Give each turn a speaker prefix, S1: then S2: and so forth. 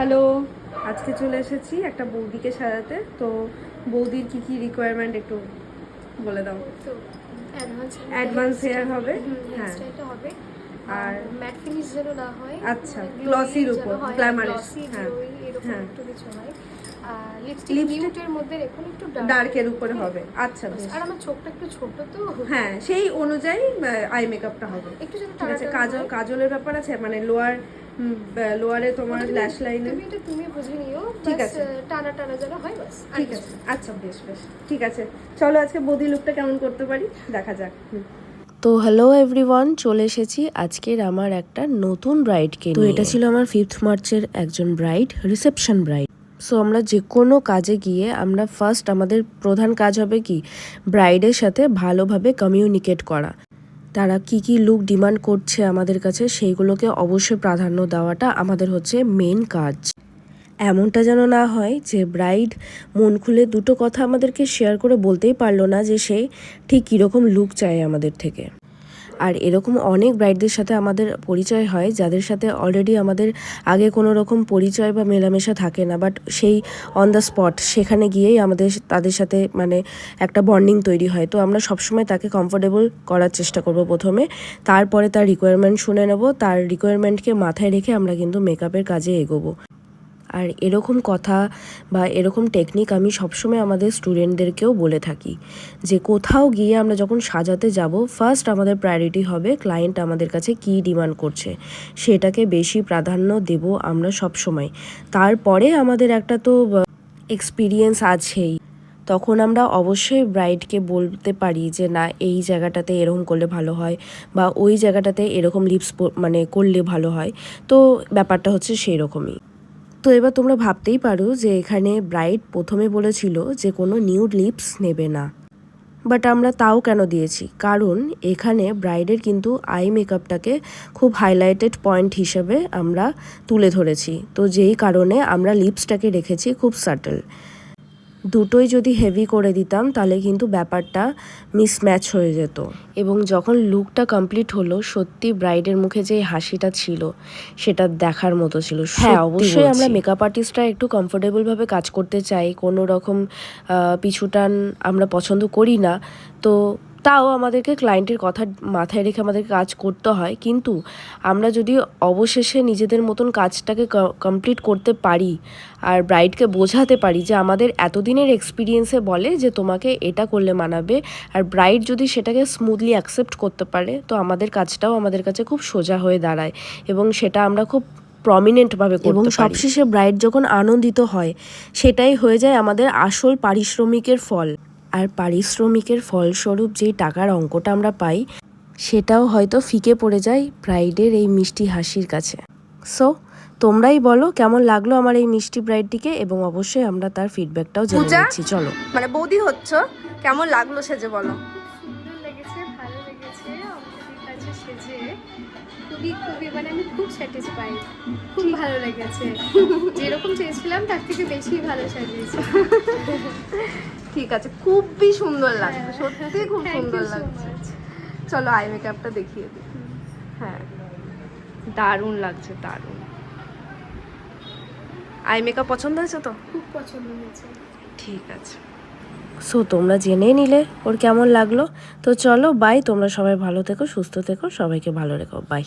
S1: Hello আজকে চলে এসেছি একটা বৌদিকে সাজাতে তো বৌদির কি কি রিকোয়ারমেন্ট একটু বলে দাও
S2: অ্যাডভান্স
S1: হেয়ার হবে? হ্যাঁ।
S2: হ্যাঁ হবে
S1: আর-
S2: ম্যাট ফিনিশ যেন না হয়
S1: আচ্ছা,
S2: মানে
S1: glossy র
S2: glowy
S1: উপর,
S2: হয়, glossy,
S1: হ্যাঁ, হ্যাঁ।
S2: একটু কিছু হয়। লিপস্টিক নিউটের মধ্যে দেখুন একটু
S1: ডার্কের উপরে হবে। আচ্ছা
S2: আর আমার চোখটা একটু ছোট তো।
S1: হ্যাঁ সেই অনুযায়ী আই মেকআপটা হবে।
S2: একটু যেন
S1: ঠিক আছে কাজল কাজলের ব্যাপার আছে? মানে লোয়ার লোয়ারে তোমার
S2: ওটা তুমি-
S1: ল্যাশ লাইনে
S2: তুমি এটা তুমি বুঝে নিও
S1: ঠিক আছে।
S2: টানা টানা যেন হয় বাস
S1: ঠিক আছে। আচ্ছা বেশ বেশ। ঠিক আছে। চলো আজকে বৌদি লুকটা কেমন করতে পারি? দেখা যাক। হুম।
S3: তো হ্যালো এভরিওয়ান চলে এসেছি আজকের আমার একটা নতুন ব্রাইডকে তো এটা ছিল আমার ফিফথ মার্চের একজন ব্রাইড রিসেপশন ব্রাইড সো আমরা যে কোনো কাজে গিয়ে আমরা ফার্স্ট আমাদের প্রধান কাজ হবে কি? ব্রাইডের সাথে ভালোভাবে কমিউনিকেট করা। তারা কি কি লুক ডিমান্ড করছে আমাদের কাছে সেইগুলোকে অবশ্যই প্রাধান্য দেওয়াটা আমাদের হচ্ছে মেন কাজ। এমনটা যেন না হয় যে ব্রাইড মন খুলে দুটো কথা আমাদেরকে শেয়ার করে বলতেই পারল না যে সে ঠিক কীরকম লুক চায় আমাদের থেকে। আর এরকম অনেক ব্রাইডদের সাথে আমাদের পরিচয় হয়, যাদের সাথে অলরেডি আমাদের আগে কোনো রকম পরিচয় বা মেলামেশা থাকে না বাট সেই অন দ্য স্পট সেখানে গিয়েই আমাদের তাদের সাথে মানে একটা বন্ডিং তৈরি হয়। তো আমরা সবসময় তাকে কমফোর্টেবল করার চেষ্টা করব প্রথমে, তারপরে তার রিকোয়ারমেন্ট শুনে নেব, তার রিকোয়ারমেন্টকে মাথায় রেখে আমরা কিন্তু মেকআপের কাজে এগোবো। আর এরকম কথা বা এরকম টেকনিক আমি সবসময় আমাদের স্টুডেন্টদেরকেও বলে থাকি যে কোথাও গিয়ে আমরা যখন সাজাতে যাব ফার্স্ট আমাদের প্রায়োরিটি হবে ক্লায়েন্ট আমাদের কাছে কী ডিমান্ড করছে। সেটাকে বেশি প্রাধান্য দেব আমরা সবসময়। তারপরে আমাদের একটা তো এক্সপিরিয়েন্স আছেই। তখন আমরা অবশ্যই ব্রাইডকে বলতে পারি যে, না, এই জায়গাটাতে এরকম করলে ভালো হয় বা ওই জায়গাটাতে এরকম লিপস মানে করলে ভালো হয়। তো ব্যাপারটা হচ্ছে সেই রকমই তো এবার তোমরা ভাবতেই পারো যে এখানে ব্রাইড প্রথমে বলেছিল যে কোনো নিউড লিপস নেবে না। বাট আমরা তাও কেন দিয়েছি? কারণ এখানে ব্রাইডের কিন্তু আই মেকআপটাকে খুব হাইলাইটেড পয়েন্ট হিসেবে আমরা তুলে ধরেছি। তো যেই কারণে আমরা লিপসটাকে রেখেছি খুব সাটল দুটোই যদি হেভি করে দিতাম তাহলে কিন্তু ব্যাপারটা মিসম্যাচ হয়ে যেত। এবং যখন লুকটা কমপ্লিট হলো সত্যি ব্রাইডের মুখে যে হাসিটা ছিল সেটা দেখার মতো ছিল। হ্যাঁ অবশ্যই আমরা মেকআপ আর্টিস্টরা একটু কমফোর্টেবলভাবে কাজ করতে চাই কোনো রকম পিছুটান আমরা পছন্দ করি না। তো তাও আমাদেরকে ক্লায়েন্টের কথা মাথায় রেখে আমাদের কাজ করতে হয়। কিন্তু আমরা যদি অবশেষে নিজেদের মতন কাজটাকে কমপ্লিট করতে পারি আর ব্রাইডকে বোঝাতে পারি যে আমাদের এতদিনের এক্সপিরিয়েন্সে বলে যে তোমাকে এটা করলে মানাবে আর ব্রাইড যদি সেটাকে স্মুথলি অ্যাকসেপ্ট করতে পারে তো আমাদের কাজটাও আমাদের কাছে খুব সোজা হয়ে দাঁড়ায় এবং সেটা আমরা খুব প্রমিনেন্টভাবে এবং সবশেষে ব্রাইড যখন আনন্দিত হয় সেটাই হয়ে যায় আমাদের আসল পারিশ্রমিকের ফল। আর পারিশ্রমিকের ফলস্বরূপ যেই টাকার অঙ্কটা আমরা পাই সেটাও হয়তো ফিকে পড়ে যায় ব্রাইডের এই মিষ্টি হাসির কাছে। সো তোমরাই বলো কেমন লাগল আমার এই মিষ্টি ব্রাইডটিকে এবং অবশ্যই আমরা তার ফিডব্যাকটাও জেনে নিচ্ছি। চলো।
S1: মানে বৌদি হচ্ছে কেমন লাগল সেজে বলো।
S2: সেজে খুবই খুবই মানে আমি খুব স্যাটিসফাইড খুব ভালো লেগেছে। যেরকম চেয়েছিলাম তার থেকে বেশি ভালো সাজিয়েছে।
S1: ঠিক আছে খুবই সুন্দর লাগছে
S2: হ্যাঁ।
S1: সত্যি খুব সুন্দর লাগছে। চলো আই মেকআপটা দেখিয়ে দিই। হ্যাঁ। দারুণ লাগছে দারুণ। আই মেকআপ পছন্দ হয়েছে তো?
S2: খুব পছন্দ হয়েছে।
S1: ঠিক আছে।
S3: সো তোমরা জেনে নিলে ওর কেমন লাগল। তো চলো বাই তোমরা সবাই ভালো থেকো, সুস্থ থেকো, সবাইকে ভালো রেখো। বাই